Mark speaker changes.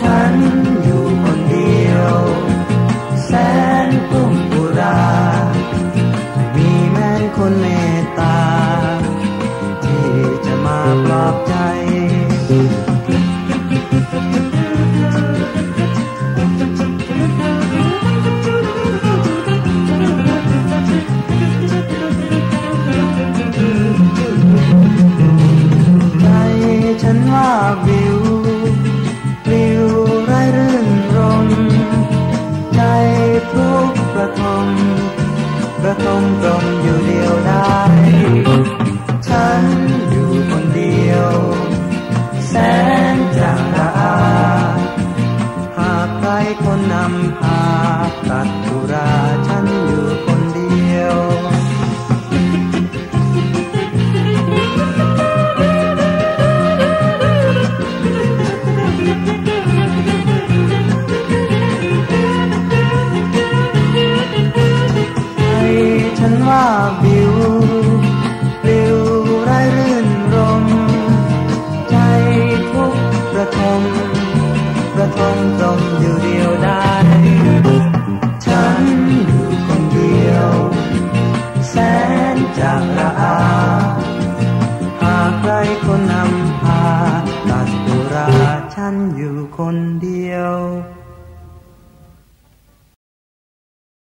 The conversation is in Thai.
Speaker 1: ฉั ระทมตรมอยู่เดียวได้ ฉันอยู่คนเดียว แสนจะระอาหากใครคนนำพาตัดธุราฉันอยู่ ฉันว่าวิววิวไร้รื่นรม ใจทุกข์ระทมระทมตรมอยู่เดียวได้ ฉันอยู่คนเดียว แสนจะละอาหากใครคนนำพาตัดตุราฉันอยู่คนเดียว